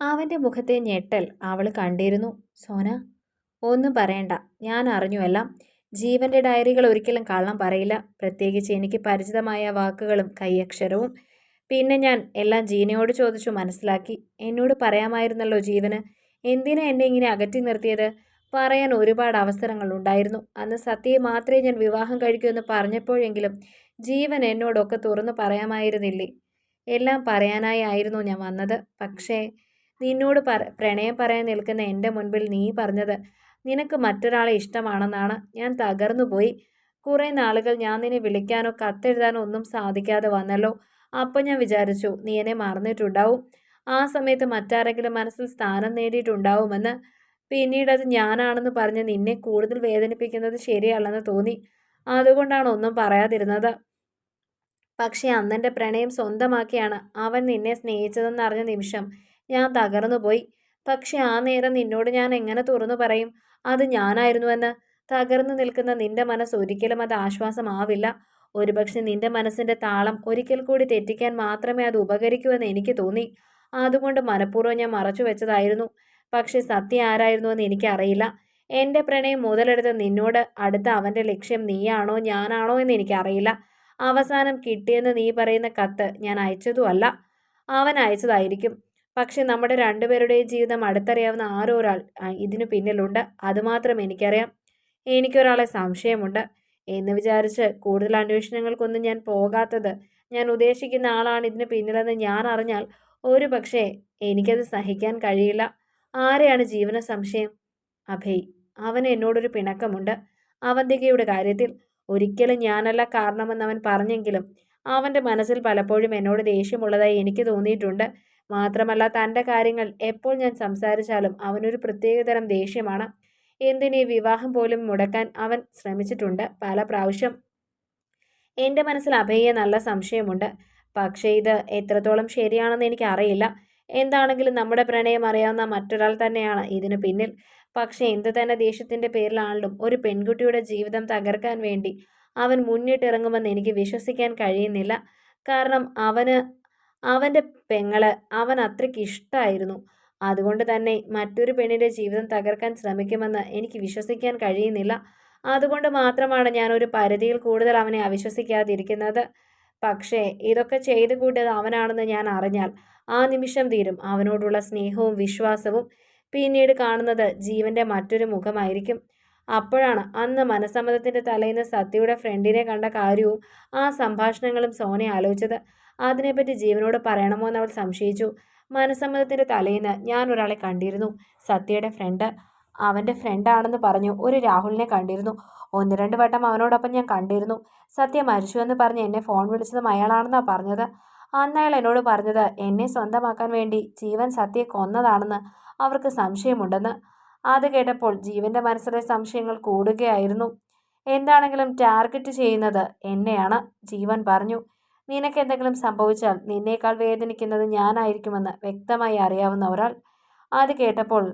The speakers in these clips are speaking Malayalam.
അവന്റെ മുഖത്തെ ഞെട്ടൽ അവൾ കണ്ടിരുന്നു. സോന ഒന്നും പറയണ്ട. ഞാൻ അറിഞ്ഞു എല്ലാം. ജീവന്റെ ഡയറികൾ ഒരിക്കലും കള്ളം പറയില്ല. പ്രത്യേകിച്ച് എനിക്ക് പരിചിതമായ വാക്കുകളും കൈയക്ഷരവും. പിന്നെ ഞാൻ എല്ലാം ജീനയോട് ചോദിച്ചു മനസ്സിലാക്കി. എന്നോട് പറയാമായിരുന്നല്ലോ ജീവന്. എന്തിനാ എന്നെ ഇങ്ങനെ അകറ്റി നിർത്തിയത്? പറയാൻ ഒരുപാട് അവസരങ്ങൾ ഉണ്ടായിരുന്നു. അന്ന് സത്യയെ മാത്രമേ ഞാൻ വിവാഹം കഴിക്കൂ എന്ന് പറഞ്ഞപ്പോഴെങ്കിലും ജീവൻ എന്നോടൊക്കെ തുറന്നു പറയാമായിരുന്നില്ലേ? എല്ലാം പറയാനായി ആയിരുന്നു ഞാൻ വന്നത്. പക്ഷേ നിന്നോട് പറ പ്രണയം പറയാൻ നിൽക്കുന്ന എന്റെ മുൻപിൽ നീ പറഞ്ഞത് നിനക്ക് മറ്റൊരാളെ ഇഷ്ടമാണെന്നാണ്. ഞാൻ തകർന്നുപോയി കുറേ നാളുകൾ ഞാൻ നിന്നെ വിളിക്കാനോ കത്തെഴുതാനോ ഒന്നും സാധിക്കാതെ വന്നല്ലോ. അപ്പോൾ ഞാൻ വിചാരിച്ചു നീ എന്നെ മറന്നിട്ടുണ്ടാവും. ആ സമയത്ത് മറ്റാരെങ്കിലും മനസ്സിൽ സ്ഥാനം നേടിയിട്ടുണ്ടാവുമെന്ന്. പിന്നീട് അത് ഞാനാണെന്ന് പറഞ്ഞ് നിന്നെ കൂടുതൽ വേദനിപ്പിക്കുന്നത് ശരിയല്ലെന്ന് തോന്നി. അതുകൊണ്ടാണ് ഒന്നും പറയാതിരുന്നത്. പക്ഷേ അന്നെന്റെ പ്രണയം സ്വന്തമാക്കിയാണ്. അവൻ നിന്നെ സ്നേഹിച്ചതെന്നറിഞ്ഞ നിമിഷം ഞാൻ തകർന്നുപോയി പക്ഷെ ആ നേരം നിന്നോട് ഞാൻ എങ്ങനെ തുറന്നു പറയും? അത് ഞാനായിരുന്നുവെന്ന്. തകർന്നു നിൽക്കുന്ന നിന്റെ മനസ്സ് ഒരിക്കലും അത് ആശ്വാസമാവില്ല. ഒരുപക്ഷെ നിന്റെ മനസ്സിന്റെ താളം ഒരിക്കൽ കൂടി തെറ്റിക്കാൻ മാത്രമേ അത് ഉപകരിക്കൂ എന്ന് എനിക്ക് തോന്നി. അതുകൊണ്ട് മനഃപൂർവം ഞാൻ മറച്ചു വെച്ചതായിരുന്നു. പക്ഷെ സത്യം ആരായിരുന്നുവെന്ന് എനിക്കറിയില്ല. എന്റെ പ്രണയം മുതലെടുത്ത് നിന്നോട് അടുത്ത അവന്റെ ലക്ഷ്യം നീയാണോ ഞാനാണോ എന്ന് എനിക്കറിയില്ല. അവസാനം കിട്ടിയെന്ന് നീ പറയുന്ന കത്ത് ഞാൻ അയച്ചതുമല്ല. അവൻ അയച്ചതായിരിക്കും. പക്ഷെ നമ്മുടെ രണ്ടുപേരുടെയും ജീവിതം അടുത്തറിയാവുന്ന ആരോ ഒരാൾ ഇതിനു പിന്നിലുണ്ട്. അതുമാത്രം എനിക്കറിയാം. എനിക്കൊരാളെ സംശയമുണ്ട്. എന്ന് വിചാരിച്ച് കൂടുതൽ അന്വേഷണങ്ങൾക്കൊന്നും ഞാൻ പോകാത്തത് ഞാൻ ഉദ്ദേശിക്കുന്ന ആളാണ് ഇതിന് പിന്നിലെന്ന് ഞാൻ അറിഞ്ഞാൽ ഒരു പക്ഷേ എനിക്കത് സഹിക്കാൻ കഴിയില്ല. ആരെയാണ് ജീവന സംശയം? അഭയ് അവന് എന്നോടൊരു പിണക്കമുണ്ട്. അവന്തികയുടെ കാര്യത്തിൽ ഒരിക്കലും ഞാനല്ല കാരണമെന്ന് അവൻ പറഞ്ഞെങ്കിലും അവന്റെ മനസ്സിൽ പലപ്പോഴും എന്നോട് ദേഷ്യമുള്ളതായി എനിക്ക് തോന്നിയിട്ടുണ്ട്. മാത്രമല്ല തന്റെ കാര്യങ്ങൾ എപ്പോൾ ഞാൻ സംസാരിച്ചാലും അവനൊരു പ്രത്യേകതരം ദേഷ്യമാണ്. എന്തിനീ വിവാഹം പോലും മുടക്കാൻ അവൻ ശ്രമിച്ചിട്ടുണ്ട്. പല പ്രാവശ്യം എന്റെ മനസ്സിൽ അഭയെ നല്ല സംശയമുണ്ട്. പക്ഷേ ഇത് എത്രത്തോളം ശരിയാണെന്ന് എനിക്കറിയില്ല. എന്താണെങ്കിലും നമ്മുടെ പ്രണയം അറിയാവുന്ന മറ്റൊരാൾ തന്നെയാണ് ഇതിനു പിന്നിൽ. പക്ഷേ എന്ത് തന്നെ ദേഷ്യത്തിന്റെ പേരിലാണെങ്കിലും ഒരു പെൺകുട്ടിയുടെ ജീവിതം തകർക്കാൻ വേണ്ടി അവൻ മുന്നിട്ടിറങ്ങുമെന്ന് എനിക്ക് വിശ്വസിക്കാൻ കഴിയുന്നില്ല. കാരണം അവന് അവന്റെ പെങ്ങൾ അവൻ അത്രയ്ക്ക് ഇഷ്ടമായിരുന്നു അതുകൊണ്ട് തന്നെ മറ്റൊരു പെണ്ണിന്റെ ജീവിതം തകർക്കാൻ ശ്രമിക്കുമെന്ന് എനിക്ക് വിശ്വസിക്കാൻ കഴിയുന്നില്ല. അതുകൊണ്ട് മാത്രമാണ് ഞാൻ ഒരു പരിധിയിൽ കൂടുതൽ അവനെ അവിശ്വസിക്കാതിരിക്കുന്നത്. പക്ഷേ ഇതൊക്കെ ചെയ്തു കൂട്ടിയത് അവനാണെന്ന് ഞാൻ അറിഞ്ഞാൽ ആ നിമിഷം തീരും അവനോടുള്ള സ്നേഹവും വിശ്വാസവും പിന്നീട് കാണുന്നത് ജീവന്റെ മറ്റൊരു മുഖമായിരിക്കും. അപ്പോഴാണ് അന്ന് മനസ്സമ്മതത്തിന്റെ തലേന്ന് സത്യയുടെ ഫ്രണ്ടിനെ കണ്ട കാര്യവും ആ സംഭാഷണങ്ങളും സോനെ ആലോചിച്ചത്. അതിനെപ്പറ്റി ജീവനോട് പറയണമോ എന്ന് അവൾ സംശയിച്ചു. മനസ്സമ്മതത്തിന്റെ തലേന്ന് ഞാൻ ഒരാളെ കണ്ടിരുന്നു. സത്യയുടെ ഫ്രണ്ട് അവന്റെ ഫ്രണ്ടാണെന്ന് പറഞ്ഞു ഒരു രാഹുലിനെ കണ്ടിരുന്നു. ഒന്ന് രണ്ട് വട്ടം അവനോടൊപ്പം ഞാൻ കണ്ടിരുന്നു. സത്യ മരിച്ചു എന്ന് പറഞ്ഞ് എന്നെ ഫോൺ വിളിച്ചതും അയാളാണെന്നാണ് പറഞ്ഞത്. അന്ന് അയാൾ എന്നോട് പറഞ്ഞത് എന്നെ സ്വന്തമാക്കാൻ വേണ്ടി ജീവൻ സത്യയെ കൊന്നതാണെന്ന് അവർക്ക് സംശയമുണ്ടെന്ന്. അത് കേട്ടപ്പോൾ ജീവന്റെ മനസ്സിലെ സംശയങ്ങൾ കൂടുകയായിരുന്നു. എന്താണെങ്കിലും ടാർഗറ്റ് ചെയ്യുന്നത് എന്നെയാണ് ജീവൻ പറഞ്ഞു. നിനക്ക് എന്തെങ്കിലും സംഭവിച്ചാൽ നിന്നേക്കാൾ വേദനിക്കുന്നത് ഞാനായിരിക്കുമെന്ന് വ്യക്തമായി അറിയാവുന്ന ഒരാൾ അത് കേട്ടപ്പോൾ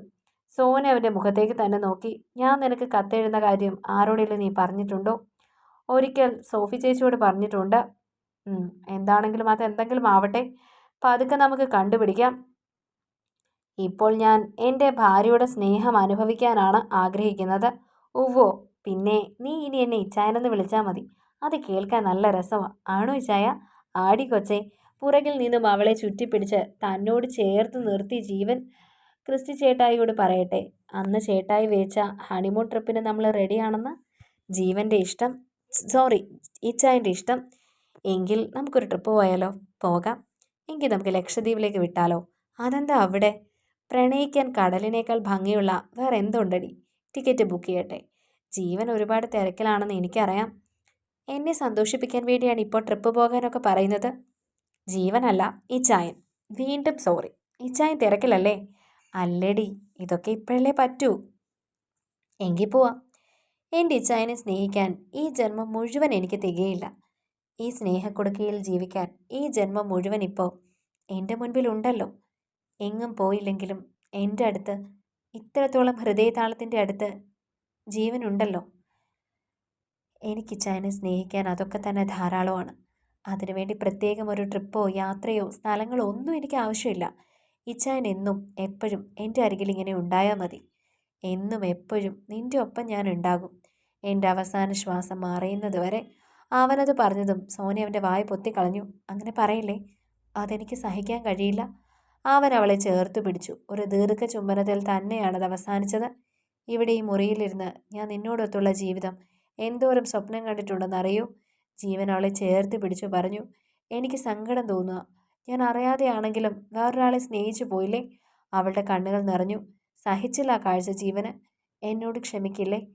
സോന അവന്റെ മുഖത്തേക്ക് തന്നെ നോക്കി. ഞാൻ നിനക്ക് കത്തെഴുന്ന കാര്യം ആരോടെങ്കിലും നീ പറഞ്ഞിട്ടുണ്ടോ? ഒരിക്കൽ സോഫി ചേച്ചിയോട് പറഞ്ഞിട്ടുണ്ട്. എന്താണെങ്കിലും അത് എന്തെങ്കിലും ആവട്ടെ. പതുക്കെ നമുക്ക് കണ്ടുപിടിക്കാം. ഇപ്പോൾ ഞാൻ എന്റെ ഭാര്യയുടെ സ്നേഹം അനുഭവിക്കാനാണ് ആഗ്രഹിക്കുന്നത്. ഉവ്വോ പിന്നെ നീ ഇനി എന്നെ ഇച്ചായനെന്ന് വിളിച്ചാൽ മതി. അത് കേൾക്കാൻ നല്ല രസമാണ് ആണോ ഇച്ചായ? ആടി കൊച്ചേ പുറകിൽ നിന്നും അവളെ ചുറ്റിപ്പിടിച്ച് തന്നോട് ചേർത്ത് നിർത്തി ജീവൻ ക്രിസ്റ്റി ചേട്ടായിയോട് പറയട്ടെ. അന്ന് ചേട്ടായി വേച്ച ഹണിമൂൺ ട്രിപ്പിന് നമ്മൾ റെഡിയാണെന്ന് ജീവന്റെ ഇഷ്ടം സോറി ഇച്ചായന്റെ ഇഷ്ടം. എങ്കിൽ നമുക്കൊരു ട്രിപ്പ് പോയാലോ? പോകാം. എങ്കിൽ നമുക്ക് ലക്ഷദ്വീപിലേക്ക് വിട്ടാലോ? അതെന്താ അവിടെ? പ്രണയിക്കാൻ കടലിനേക്കാൾ ഭംഗിയുള്ള വേറെ എന്തുണ്ടടി ടിക്കറ്റ് ബുക്ക് ചെയ്യട്ടെ. ജീവൻ ഒരുപാട് തിരക്കിലാണെന്ന് എനിക്കറിയാം. എന്നെ സന്തോഷിപ്പിക്കാൻ വേണ്ടിയാണ് ഇപ്പോൾ ട്രിപ്പ് പോകാനൊക്കെ പറയുന്നത്. ജീവനല്ല ഇച്ചായൻ വീണ്ടും സോറി ഇച്ചായൻ തിരക്കിലല്ലേ? അല്ലേടി ഇതൊക്കെ ഇപ്പോഴല്ലേ പറ്റൂ? എങ്കിൽ പോവാം. എന്റെ ഇച്ചായനെ സ്നേഹിക്കാൻ ഈ ജന്മം മുഴുവൻ എനിക്ക് തികയില്ല. ഈ സ്നേഹക്കുടുക്കയിൽ ജീവിക്കാൻ ഈ ജന്മം മുഴുവൻ ഇപ്പോൾ എന്റെ മുൻപിലുണ്ടല്ലോ. എങ്ങും പോയില്ലെങ്കിലും എന്റെ അടുത്ത് ഇത്രത്തോളം ഹൃദയതാളത്തിന്റെ അടുത്ത് ജീവനുണ്ടല്ലോ. എനിക്ക് ചായനെ സ്നേഹിക്കാൻ അതൊക്കെ തന്നെ ധാരാളമാണ്. അതിനുവേണ്ടി പ്രത്യേകം ഒരു ട്രിപ്പോ യാത്രയോ സ്ഥലങ്ങളോ ഒന്നും എനിക്ക് ആവശ്യമില്ല. ഇച്ചായൻ എന്നും എപ്പോഴും എന്റെ അരികിൽ ഇങ്ങനെ ഉണ്ടായാൽ മതി. എന്നും എപ്പോഴും നിന്റെ ഒപ്പം ഞാൻ ഉണ്ടാകും. എന്റെ അവസാന ശ്വാസം മാറിയുന്നത് വരെ അവനത് പറഞ്ഞതും സോനി അവന്റെ വായ പൊത്തിക്കളഞ്ഞു. അങ്ങനെ പറയില്ലേ? അതെനിക്ക് സഹിക്കാൻ കഴിയില്ല. അവൻ അവളെ ചേർത്ത് പിടിച്ചു. ഒരു ദീർഘ ചുംബനത്തിൽ തന്നെയാണത് അവസാനിച്ചത്. ഇവിടെ ഈ മുറിയിലിരുന്ന് ഞാൻ നിന്നോടൊത്തുള്ള ജീവിതം എന്തോരം സ്വപ്നം കണ്ടിട്ടുണ്ടെന്നറിയോ ജീവൻ അവളെ ചേർത്ത് പിടിച്ചു പറഞ്ഞു. എനിക്ക് സങ്കടം തോന്നുക. ഞാൻ അറിയാതെയാണെങ്കിലും വേറൊരാളെ സ്നേഹിച്ചു പോയില്ലേ? അവളുടെ കണ്ണുകൾ നിറഞ്ഞു. സഹിച്ചില്ല ആ കാഴ്ച ജീവന്. എന്നോട് ക്ഷമിക്കില്ലേ?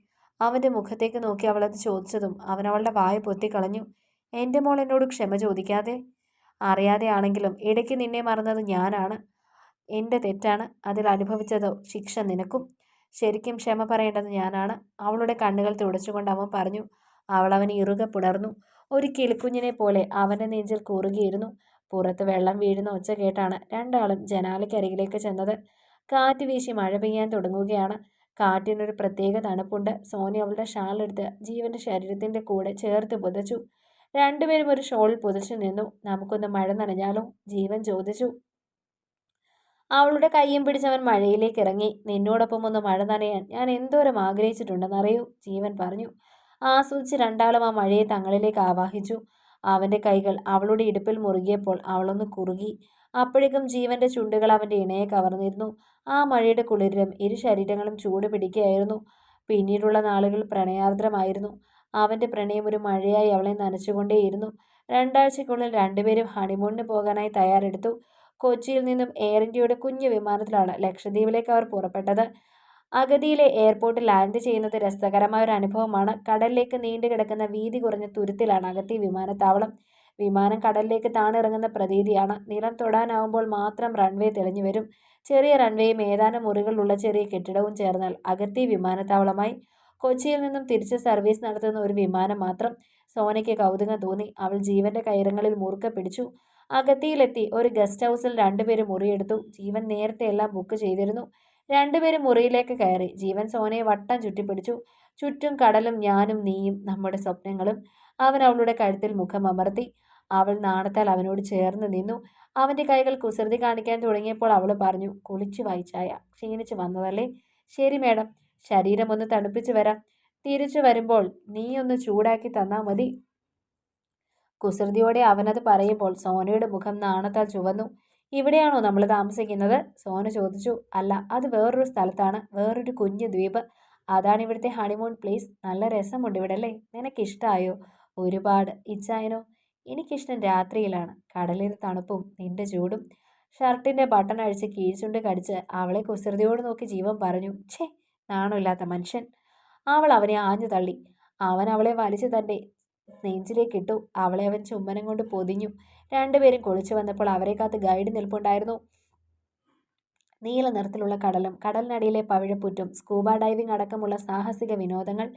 അവന്റെ മുഖത്തേക്ക് നോക്കി അവളത് ചോദിച്ചതും അവൻ അവളുടെ വായ പൊത്തിക്കളഞ്ഞു. എന്റെ മോൾ എന്നോട് ക്ഷമ ചോദിക്കാതെ അറിയാതെയാണെങ്കിലും ഇടയ്ക്ക് നിന്നെ മറന്നത് ഞാനാണ്. എന്റെ തെറ്റാണ്. അതിൽ അനുഭവിച്ചതോ ശിക്ഷ നിനക്കും. ശരിക്കും ക്ഷമ പറയേണ്ടത് ഞാനാണ്. അവളുടെ കണ്ണുകൾ തുടച്ചുകൊണ്ട് അവൻ പറഞ്ഞു അവൾ അവനെ ഇറുകെ പുണർന്നു. ഒരു കിളിക്കുഞ്ഞിനെ പോലെ അവന്റെ നെഞ്ചിൽ കൂറുകയിരുന്നു. പുറത്ത് വെള്ളം വീഴുന്ന ഒച്ച കേട്ടാണ് രണ്ടാളും ജനാലയ്ക്കരികിലേക്ക് ചെന്നത്. കാറ്റ് വീശി മഴ പെയ്യാൻ തുടങ്ങുകയാണ്. കാറ്റിനൊരു പ്രത്യേക തണുപ്പുണ്ട്. സോനി അവളുടെ ഷാളെടുത്ത് ജീവന്റെ ശരീരത്തിന്റെ കൂടെ ചേർത്ത് പുതച്ചു. രണ്ടുപേരും ഒരു ഷോളിൽ പുതച്ചു നിന്നു. നമുക്കൊന്ന് മഴ നനഞ്ഞാലോ? ജീവൻ ചോദിച്ചു. അവളുടെ കയ്യും പിടിച്ചവൻ മഴയിലേക്ക് ഇറങ്ങി. നിന്നോടൊപ്പം ഒന്ന് മഴ നനയാൻ ഞാൻ എന്തോരം ആഗ്രഹിച്ചിട്ടുണ്ടെന്നറിയൂ? ജീവൻ പറഞ്ഞു. ആസ്വദിച്ച് രണ്ടാളും ആ മഴയെ തങ്ങളിലേക്ക് ആവാഹിച്ചു. അവന്റെ കൈകൾ അവളുടെ ഇടുപ്പിൽ മുറുകിയപ്പോൾ അവളൊന്ന് കുറുകി. അപ്പോഴേക്കും ജീവന്റെ ചുണ്ടുകൾ അവന്റെ ഇണയെ കവർന്നിരുന്നു. ആ മഴയുടെ കുളിരിലും ഇരു ശരീരങ്ങളും ചൂട് പിടിക്കുകയായിരുന്നു. പിന്നീടുള്ള നാളുകൾ പ്രണയാർദ്രമായിരുന്നു. അവന്റെ പ്രണയം ഒരു മഴയായി അവളെ നനച്ചുകൊണ്ടേയിരുന്നു. രണ്ടാഴ്ചയ്ക്കുള്ളിൽ രണ്ടുപേരും ഹണിമൂണിന് പോകാനായി തയ്യാറെടുത്തു. കൊച്ചിയിൽ നിന്നും എയർ ഇന്ത്യയുടെ കുഞ്ഞു വിമാനത്തിലാണ് ലക്ഷദ്വീപിലേക്ക് അവർ പുറപ്പെട്ടത്. അഗതിയിലെ എയർപോർട്ടിൽ ലാൻഡ് ചെയ്യുന്നത് രസകരമായ ഒരു അനുഭവമാണ്. കടലിലേക്ക് നീണ്ടു കിടക്കുന്ന വീതി കുറഞ്ഞ തുരുത്തിലാണ് അഗത്തി വിമാനത്താവളം. വിമാനം കടലിലേക്ക് താണിറങ്ങുന്ന പ്രതീതിയാണ്. നിലം തൊടാനാവുമ്പോൾ മാത്രം റൺവേ തെളിഞ്ഞു വരും. ചെറിയ റൺവേയും ഏതാനും മുറികളുള്ള ചെറിയ കെട്ടിടവും ചേർന്നാൽ അഗത്തി വിമാനത്താവളമായി കൊച്ചിയിൽ നിന്നും തിരിച്ച് സർവീസ് നടത്തുന്ന ഒരു വിമാനം മാത്രം സോനയ്ക്ക് കൗതുകം തോന്നി. അവൾ ജീവന്റെ കയറങ്ങളിൽ മുറുക്ക പിടിച്ചു. അകത്തിയിലെത്തി ഒരു ഗസ്റ്റ് ഹൗസിൽ രണ്ടുപേരും മുറിയെടുത്തു. ജീവൻ നേരത്തെ എല്ലാം ബുക്ക് ചെയ്തിരുന്നു. രണ്ടുപേരും മുറിയിലേക്ക് കയറി. ജീവൻ സോനയെ വട്ടം ചുറ്റിപ്പിടിച്ചു. ചുറ്റും കടലും ഞാനും നീയും നമ്മുടെ സ്വപ്നങ്ങളും അവൻ അവളുടെ കഴുത്തിൽ മുഖം അമർത്തി. അവൾ നാണത്താൽ അവനോട് ചേർന്ന് നിന്നു. അവന്റെ കൈകൾ കുസൃതി കാണിക്കാൻ തുടങ്ങിയപ്പോൾ അവൾ പറഞ്ഞു കുളിച്ചു വായിച്ചായ ക്ഷീണിച്ചു വന്നതല്ലേ? ശരി മേഡം. ശരീരം ഒന്ന് തണുപ്പിച്ചു വരാം. തിരിച്ചു വരുമ്പോൾ നീ ഒന്ന് ചൂടാക്കി തന്നാൽ മതി. കുസൃതിയോടെ അവനത് പറയുമ്പോൾ സോനയുടെ മുഖം നാണത്താൽ ചുവന്നു. ഇവിടെയാണോ നമ്മൾ താമസിക്കുന്നത്? സോന ചോദിച്ചു. അല്ല അത് വേറൊരു സ്ഥലത്താണ്. വേറൊരു കുഞ്ഞു ദ്വീപ്. അതാണ് ഇവിടുത്തെ ഹണിമൂൺ പ്ലേസ് നല്ല രസമുണ്ട് ഇവിടെ അല്ലേ നിനക്കിഷ്ടമായോ ഒരുപാട്. ഇച്ചായനോ എനിക്കിഷ്ടം രാത്രിയിലാണ്. കടലിൽ തണുപ്പും നിന്റെ ചൂടും. ഷർട്ടിന്റെ ബട്ടൺ അഴിച്ച് കീഴ്ചുണ്ട് കടിച്ച് അവളെ കുസൃതിയോട് നോക്കി ജീവൻ പറഞ്ഞു. ഛേ നാണമില്ലാത്ത മനുഷ്യൻ. അവൾ അവനെ ആഞ്ഞു തള്ളി. അവൻ അവളെ വലിച്ചു തന്റെ നെഞ്ചിലേക്കിട്ടു അവളെ അവൻ ചുമ്മനം കൊണ്ട് പൊതിഞ്ഞു. രണ്ടുപേരും കുളിച്ചു വന്നപ്പോൾ അവരെ കാത്ത് ഗൈഡ് നിൽപ്പുണ്ടായിരുന്നു. നീല നിറത്തിലുള്ള കടലും കടലിനടിയിലെ പവിഴപ്പുറ്റും സ്കൂബ ഡൈവിംഗ് അടക്കമുള്ള സാഹസിക വിനോദങ്ങൾ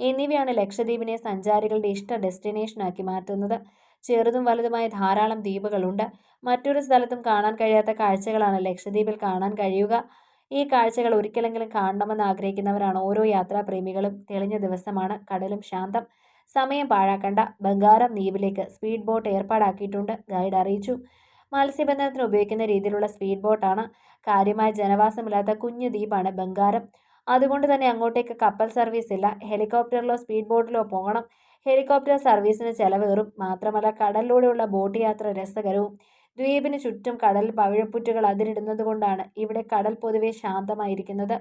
എന്നിവയാണ് ലക്ഷദ്വീപിനെ സഞ്ചാരികളുടെ ഇഷ്ട ഡെസ്റ്റിനേഷനാക്കി മാറ്റുന്നത്. ചെറുതും വലുതുമായ ധാരാളം ദ്വീപുകളുണ്ട്. മറ്റൊരു സ്ഥലത്തും കാണാൻ കഴിയാത്ത കാഴ്ചകളാണ് ലക്ഷദ്വീപിൽ കാണാൻ കഴിയുക. ഈ കാഴ്ചകൾ ഒരിക്കലെങ്കിലും കാണണമെന്ന് ആഗ്രഹിക്കുന്നവരാണ് ഓരോ യാത്രാപ്രേമികളും. തെളിഞ്ഞ ദിവസമാണ് കടലും ശാന്തം. സമയം പാഴാക്കണ്ട. ബംഗാരം ദ്വീപിലേക്ക് സ്പീഡ് ബോട്ട് ഏർപ്പാടാക്കിയിട്ടുണ്ട്. ഗൈഡ് അറിയിച്ചു. മത്സ്യബന്ധനത്തിന് ഉപയോഗിക്കുന്ന രീതിയിലുള്ള സ്പീഡ് ബോട്ടാണ്. കാര്യമായ ജനവാസമില്ലാത്ത കുഞ്ഞു ദ്വീപാണ് ബംഗാരം. അതുകൊണ്ട് തന്നെ അങ്ങോട്ടേക്ക് കപ്പൽ സർവീസ് ഇല്ല. ഹെലികോപ്റ്ററിലോ സ്പീഡ് ബോട്ടിലോ പോകണം. ഹെലികോപ്റ്റർ സർവീസിന് ചെലവേറും. മാത്രമല്ല കടലിലൂടെയുള്ള ബോട്ട് യാത്ര രസകരവും. ദ്വീപിന് ചുറ്റും കടൽ പവിഴപ്പുറ്റുകൾ അതിരിടുന്നതുകൊണ്ടാണ് ഇവിടെ കടൽ പൊതുവെ ശാന്തമായിരിക്കുന്നത്.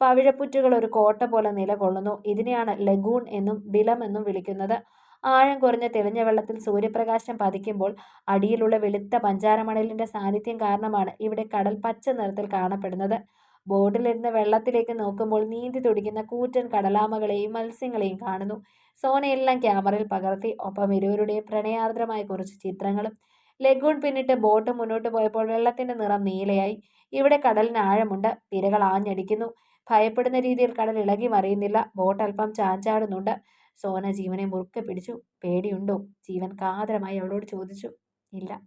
പവിഴപ്പുറ്റുകൾ ഒരു കോട്ട പോലെ നിലകൊള്ളുന്നു. ഇതിനെയാണ് ലഗൂൺ എന്നും ബിലം എന്നും വിളിക്കുന്നത്. ആഴം കുറഞ്ഞ തെളിഞ്ഞ വെള്ളത്തിൽ സൂര്യപ്രകാശം പതിക്കുമ്പോൾ അടിയിലുള്ള വെളുത്ത പഞ്ചാരമണലിന്റെ സാന്നിധ്യം കാരണമാണ് ഇവിടെ കടൽ പച്ച നിറത്തിൽ കാണപ്പെടുന്നത്. ബോട്ടിലിരുന്ന് വെള്ളത്തിലേക്ക് നോക്കുമ്പോൾ നീന്തി തുടിക്കുന്ന കൂറ്റൻ കടലാമകളെയും മത്സ്യങ്ങളെയും കാണുന്നു. സോനയെല്ലാം ക്യാമറയിൽ പകർത്തി ഒപ്പം ഇരുവരുടെയും പ്രണയാർദ്രമായ കുറച്ച് ചിത്രങ്ങളും ലഗൂൺ പിന്നിട്ട് ബോട്ട് മുന്നോട്ട് പോയപ്പോൾ വെള്ളത്തിന്റെ നിറം നീലയായി. ഇവിടെ കടലിന് ആഴമുണ്ട്. തിരകൾ ആഞ്ഞടിക്കുന്നു. ഭയപ്പെടുന്ന രീതിയിൽ കടൽ ഇളകി മറിയുന്നില്ല. ബോട്ട് അല്പം ചാഞ്ചാടുന്നുണ്ട്. സോന ജീവനെ മുറുക്കെ പിടിച്ചു. പേടിയുണ്ടോ? ജീവൻ കാതരമായി അവളോട് ചോദിച്ചു. ഇല്ല.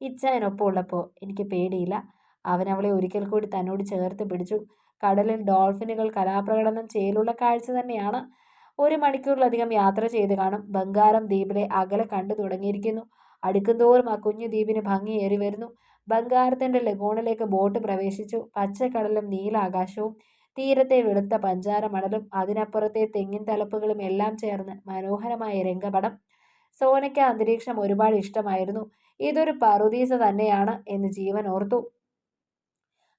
ഇച്ചായനൊപ്പം ഉള്ളപ്പോൾ എനിക്ക് പേടിയില്ല. അവൻ അവളെ ഒരിക്കൽ കൂടി തന്നോട് ചേർത്ത് പിടിച്ചു. കടലിൽ ഡോൾഫിനുകൾ കലാപ്രകടനം ചെയ്യലുള്ള കാഴ്ച തന്നെയാണ്. ഒരു മണിക്കൂറിലധികം യാത്ര ചെയ്ത് കാണും. ബംഗാരം ദ്വീപിലെ അകലെ കണ്ടു തുടങ്ങിയിരിക്കുന്നു. അടുക്കുന്തോറും ആ കുഞ്ഞു ദ്വീപിന് ഭംഗിയേറി വരുന്നു. ബംഗാരത്തിന്റെ ലഗൂണിലേക്ക് ബോട്ട് പ്രവേശിച്ചു. പച്ചക്കടലും നീലാകാശവും തീരത്തെ വെളുത്ത പഞ്ചാര മണലും അതിനപ്പുറത്തെ തെങ്ങിൻ തലപ്പുകളും എല്ലാം ചേർന്ന് മനോഹരമായ രംഗപടം. സോനയ്ക്ക് അന്തരീക്ഷം ഒരുപാട് ഇഷ്ടമായിരുന്നു. ഇതൊരു പറുദീസ തന്നെയാണ് എന്ന് ജീവൻ ഓർത്തു.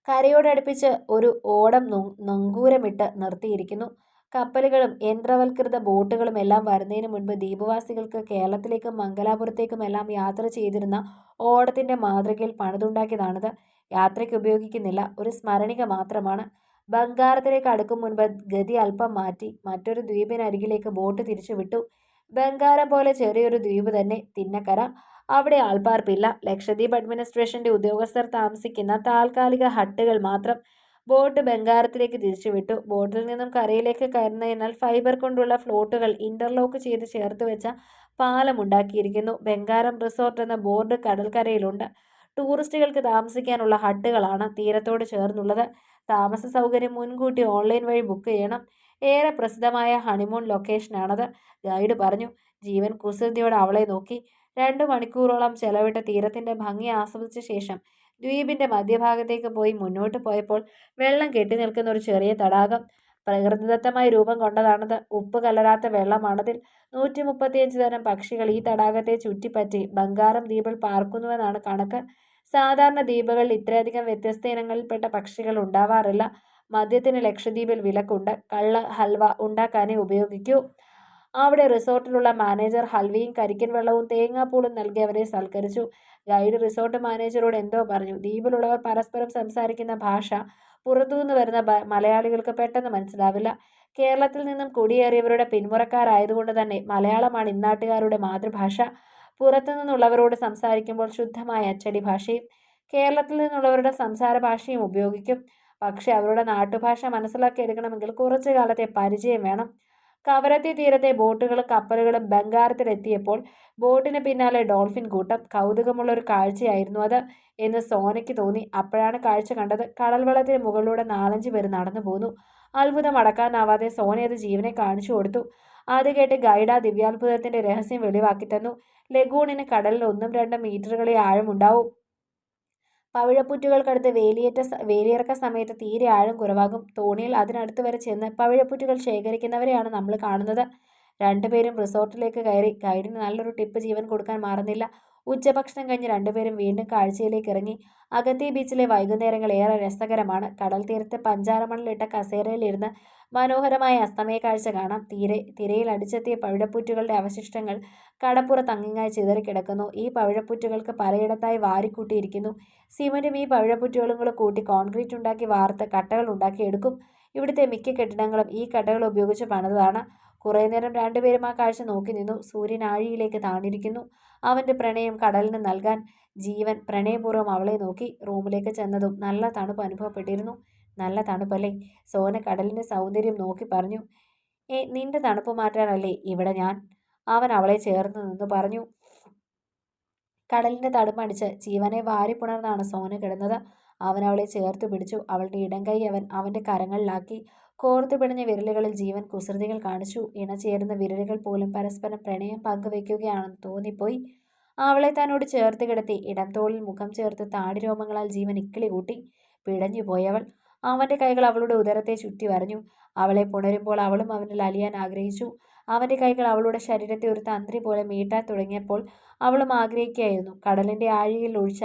കരയോടടുപ്പിച്ച് ഒരു ഓടം നങ്കൂരമിട്ട് നിർത്തിയിരിക്കുന്നു. കപ്പലുകളും യന്ത്രവൽകൃത ബോട്ടുകളും എല്ലാം വരുന്നതിന് മുൻപ് ദ്വീപവാസികൾക്ക് കേരളത്തിലേക്കും മംഗലാപുരത്തേക്കും എല്ലാം യാത്ര ചെയ്തിരുന്ന ഓടത്തിന്റെ മാതൃകയിൽ പണിതുണ്ടാക്കിയതാണിത്. യാത്രയ്ക്ക് ഉപയോഗിക്കുന്നില്ല. ഒരു സ്മരണിക മാത്രമാണ്. ബംഗാരത്തിലേക്ക് അടുക്കും മുൻപ് ഗതി അല്പം മാറ്റി മറ്റൊരു ദ്വീപിനരികിലേക്ക് ബോട്ട് തിരിച്ചു വിട്ടു ബംഗാരം പോലെ ചെറിയൊരു ദ്വീപ് തന്നെ തിന്നക്കര. അവിടെ ആൾപ്പാർപ്പില്ല. ലക്ഷദ്വീപ് അഡ്മിനിസ്ട്രേഷന്റെ ഉദ്യോഗസ്ഥർ താമസിക്കുന്ന താൽക്കാലിക ഹട്ടുകൾ മാത്രം ബോട്ട് ബംഗാരത്തിലേക്ക് തിരിച്ചുവിട്ടു ബോട്ടിൽ നിന്നും കരയിലേക്ക് കയറുന്നതിനാൽ ഫൈബർ കൊണ്ടുള്ള ഫ്ലോട്ടുകൾ ഇന്റർലോക്ക് ചെയ്ത് ചേർത്ത് വെച്ച പാലമുണ്ടാക്കിയിരിക്കുന്നു ബംഗാരം റിസോർട്ട് എന്ന ബോർഡ് കടൽക്കരയിലുണ്ട്. ടൂറിസ്റ്റുകൾക്ക് താമസിക്കാനുള്ള ഹട്ടുകളാണ് തീരത്തോട് ചേർന്നുള്ളത്. താമസ സൗകര്യം മുൻകൂട്ടി ഓൺലൈൻ വഴി ബുക്ക് ചെയ്യണം. ഏറെ പ്രസിദ്ധമായ ഹണിമൂൺ ലൊക്കേഷനാണത്. ഗൈഡ് പറഞ്ഞു ജീവൻ കുസൃതിയോടെ അവളെ നോക്കി. രണ്ടു മണിക്കൂറോളം ചെലവിട്ട തീരത്തിന്റെ ഭംഗി ആസ്വദിച്ച ശേഷം ദ്വീപിന്റെ മധ്യഭാഗത്തേക്ക് പോയി മുന്നോട്ട് പോയപ്പോൾ വെള്ളം കെട്ടി നിൽക്കുന്ന ഒരു ചെറിയ തടാകം പ്രകൃതിദത്തമായ രൂപം കൊണ്ടതാണത്. ഉപ്പ് കലരാത്ത വെള്ളമാണതിൽ നൂറ്റി മുപ്പത്തിയഞ്ച് തരം പക്ഷികൾ ഈ തടാകത്തെ ചുറ്റിപ്പറ്റി ബംഗാരം ദ്വീപിൽ പാർക്കുന്നുവെന്നാണ് കണക്ക്. സാധാരണ ദ്വീപുകളിൽ ഇത്രയധികം വ്യത്യസ്ത ഇനങ്ങളിൽപ്പെട്ട പക്ഷികൾ ഉണ്ടാവാറില്ല. മദ്യത്തിന് ലക്ഷദ്വീപിൽ വിലക്കുണ്ട്. കള്ള് ഹൽവ ഉണ്ടാക്കാനേ ഉപയോഗിക്കൂ. അവിടെ റിസോർട്ടിലുള്ള മാനേജർ ഹൽവയും കരിക്കൻ വെള്ളവും തേങ്ങാപ്പൂളും നൽകി അവരെ സൽക്കരിച്ചു. ഗൈഡ് റിസോർട്ട് മാനേജറോട് എന്തോ പറഞ്ഞു. ദ്വീപിലുള്ളവർ പരസ്പരം സംസാരിക്കുന്ന ഭാഷ പുറത്തുനിന്ന് വരുന്ന മലയാളികൾക്ക് പെട്ടെന്ന് മനസ്സിലാവില്ല. കേരളത്തിൽ നിന്നും കുടിയേറിയവരുടെ പിന്മുറക്കാരായതുകൊണ്ട് തന്നെ മലയാളമാണ് ഇന്നാട്ടുകാരുടെ മാതൃഭാഷ. പുറത്തു നിന്നുള്ളവരോട് സംസാരിക്കുമ്പോൾ ശുദ്ധമായ അച്ചടി ഭാഷയും കേരളത്തിൽ നിന്നുള്ളവരുടെ സംസാര ഭാഷയും ഉപയോഗിക്കും. പക്ഷെ അവരുടെ നാട്ടുഭാഷ മനസ്സിലാക്കിയെടുക്കണമെങ്കിൽ കുറച്ചു കാലത്തെ പരിചയം വേണം. കവരത്തി തീരത്തെ ബോട്ടുകളും കപ്പലുകളും ബംഗാരത്തിലെത്തിയപ്പോൾ ബോട്ടിന് പിന്നാലെ ഡോൾഫിൻ കൂട്ടം കൗതുകമുള്ള ഒരു കാഴ്ചയായിരുന്നു അത് എന്ന് സോനയ്ക്ക് തോന്നി. അപ്പോഴാണ് കാഴ്ച കണ്ടത്. കടൽവെള്ളത്തിന് മുകളിലൂടെ നാലഞ്ച് പേര് നടന്നു പോന്നു. അത്ഭുതം അടക്കാനാവാതെ സോന അത് ജീവനെ കാണിച്ചു കൊടുത്തു. അത് കേട്ട് ഗൈഡ ദിവ്യാത്ഭുതത്തിന്റെ രഹസ്യം വെളിവാക്കി തന്നു. ലഗൂണിന് കടലിൽ ഒന്നും രണ്ടും മീറ്ററുകളെ ആഴമുണ്ടാവും. പവിഴപ്പുറ്റുകൾക്കടുത്ത് വേലിയേറ്റ വേലിയിറക്ക സമയത്ത് തീരെ ആഴം കുറവാകും. തോണിയിൽ അതിനടുത്ത് വരെ ചെന്ന് പവിഴപ്പുറ്റുകൾ ശേഖരിക്കുന്നവരെയാണ് നമ്മൾ കാണുന്നത്. രണ്ടുപേരും റിസോർട്ടിലേക്ക് കയറി. ഗൈഡിന് നല്ലൊരു ടിപ്പ് ജീവൻ കൊടുക്കാൻ മാറുന്നില്ല. ഉച്ചഭക്ഷണം കഴിഞ്ഞ് രണ്ടുപേരും വീണ്ടും കാഴ്ചയിലേക്ക് ഇറങ്ങി. അഗത്തി ബീച്ചിലെ വൈകുന്നേരങ്ങൾ ഏറെ രസകരമാണ്. കടൽ തീരത്ത് പഞ്ചാരമണലിട്ട കസേരയിലിരുന്ന് മനോഹരമായ അസ്തമയ കാഴ്ച കാണാം. തീരെ തിരയിൽ അടിച്ചെത്തിയ പവിഴപ്പുറ്റുകളുടെ അവശിഷ്ടങ്ങൾ കടപ്പുറത്ത് അങ്ങിങ്ങായി ചിതറിക്കിടക്കുന്നു. ഈ പവിഴപ്പുറ്റുകൾക്ക് പലയിടത്തായി വാരിക്കൂട്ടിയിരിക്കുന്നു. സിമന്റും ഈ പവിഴപ്പുറ്റുകളും കൂടെ കോൺക്രീറ്റ് ഉണ്ടാക്കി വാർത്ത് കട്ടകൾ ഉണ്ടാക്കിയെടുക്കും ഇവിടുത്തെ മിക്ക കെട്ടിടങ്ങളും ഈ കട്ടകൾ ഉപയോഗിച്ച് പണിതാണ് കുറേ നേരം രണ്ടുപേരും ആ കാഴ്ച നോക്കി നിന്നു. സൂര്യൻ ആഴിയിലേക്ക് താണിരിക്കുന്നു. അവന്റെ പ്രണയം കടലിന് നൽകാൻ ജീവൻ പ്രണയപൂർവം അവളെ നോക്കി റൂമിലേക്ക് ചെന്നതും നല്ല തണുപ്പ് അനുഭവപ്പെട്ടിരുന്നു. നല്ല തണുപ്പല്ലേ? സോന കടലിന്റെ സൗന്ദര്യം നോക്കി പറഞ്ഞു. ഏ നിന്റെ തണുപ്പ് മാറ്റാനല്ലേ ഇവിടെ ഞാൻ? അവൻ അവളെ ചേർന്ന് നിന്ന് പറഞ്ഞു. കടലിന്റെ തടുമടിച്ച് ജീവനെ വാരിപ്പുണർന്നാണ് സോന കിടന്നത്. അവൻ അവളെ ചേർത്ത് പിടിച്ചു. അവളുടെ ഇടംകൈ അവൻ അവന്റെ കരങ്ങളിലാക്കി. കോർത്തു പിടിഞ്ഞ വിരലുകളിൽ ജീവൻ കുസൃതികൾ കാണിച്ചു. ഇണചേരുന്ന വിരലുകൾ പോലും പരസ്പരം പ്രണയം പങ്കുവെക്കുകയാണെന്ന് തോന്നിപ്പോയി. അവളെ തന്നോട് ചേർത്ത് കിടത്തി ഇടംതോളിൽ മുഖം ചേർത്ത് താടി രോമങ്ങളാൽ ജീവൻ ഇക്കിളി കൂട്ടി. പിടഞ്ഞു പോയവൾ. അവന്റെ കൈകൾ അവളുടെ ഉദരത്തെ ചുറ്റി വരഞ്ഞു. അവളെ പുണരുമ്പോൾ അവളും അവനിൽ അലിയാൻ ആഗ്രഹിച്ചു. അവന്റെ കൈകൾ അവളുടെ ശരീരത്തെ ഒരു തന്ത്രി പോലെ മീട്ടാൻ തുടങ്ങിയപ്പോൾ അവളും ആഗ്രഹിക്കുകയായിരുന്നു. കടലിന്റെ ആഴിയിൽ ഒഴിച്ച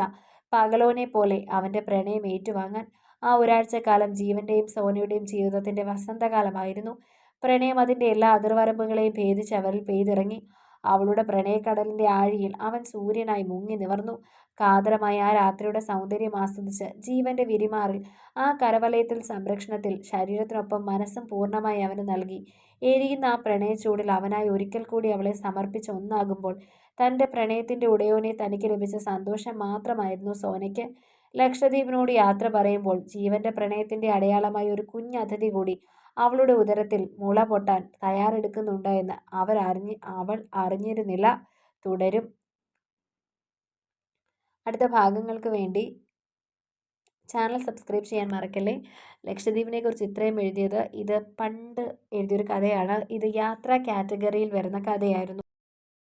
പകലോനെ പോലെ അവന്റെ പ്രണയം ഏറ്റുവാങ്ങാൻ ആ ഒരാഴ്ചക്കാലം ജീവന്റെയും സോനയുടെയും ജീവിതത്തിന്റെ വസന്തകാലമായിരുന്നു. പ്രണയം അതിന്റെ എല്ലാ അതിർവരമ്പുകളെയും ഭേദിച്ച് അവരിൽ പെയ്തിറങ്ങി. അവളുടെ പ്രണയക്കടലിന്റെ ആഴിയിൽ അവൻ സൂര്യനായി മുങ്ങി നിവർന്നു. കാതരമായ ആ രാത്രിയുടെ സൗന്ദര്യം ആസ്വദിച്ച് ജീവന്റെ വിരിമാറിൽ ആ കരവലയത്തിൽ സംരക്ഷണത്തിൽ ശരീരത്തിനൊപ്പം മനസ്സും പൂർണമായി അവന് നൽകി. എരിയുന്ന ആ പ്രണയച്ചൂടിൽ അവനായി ഒരിക്കൽ കൂടി അവളെ സമർപ്പിച്ച ഒന്നാകുമ്പോൾ തന്റെ പ്രണയത്തിന്റെ ഉടയോനെ തനിക്ക് ലഭിച്ച സന്തോഷം മാത്രമായിരുന്നു സോനയ്ക്ക്. ലക്ഷദ്വീപിനോട് യാത്ര പറയുമ്പോൾ ജീവന്റെ പ്രണയത്തിന്റെ അടയാളമായി ഒരു കുഞ്ഞതിഥി കൂടി അവളുടെ ഉദരത്തിൽ മുള പൊട്ടാൻ തയ്യാറെടുക്കുന്നുണ്ട് എന്ന് അവർ അറിഞ്ഞ് അവൾ അറിഞ്ഞിരുന്നില്ല. തുടരും. അടുത്ത ഭാഗങ്ങൾക്ക് വേണ്ടി ചാനൽ സബ്സ്ക്രൈബ് ചെയ്യാൻ മറക്കല്ലേ? ലക്ഷദ്വീപിനെ കുറിച്ച് ഇത്രയും എഴുതിയത് ഇത് പണ്ട് എഴുതിയൊരു കഥയാണ്. ഇത് യാത്രാ കാറ്റഗറിയിൽ വരുന്ന കഥയായിരുന്നു.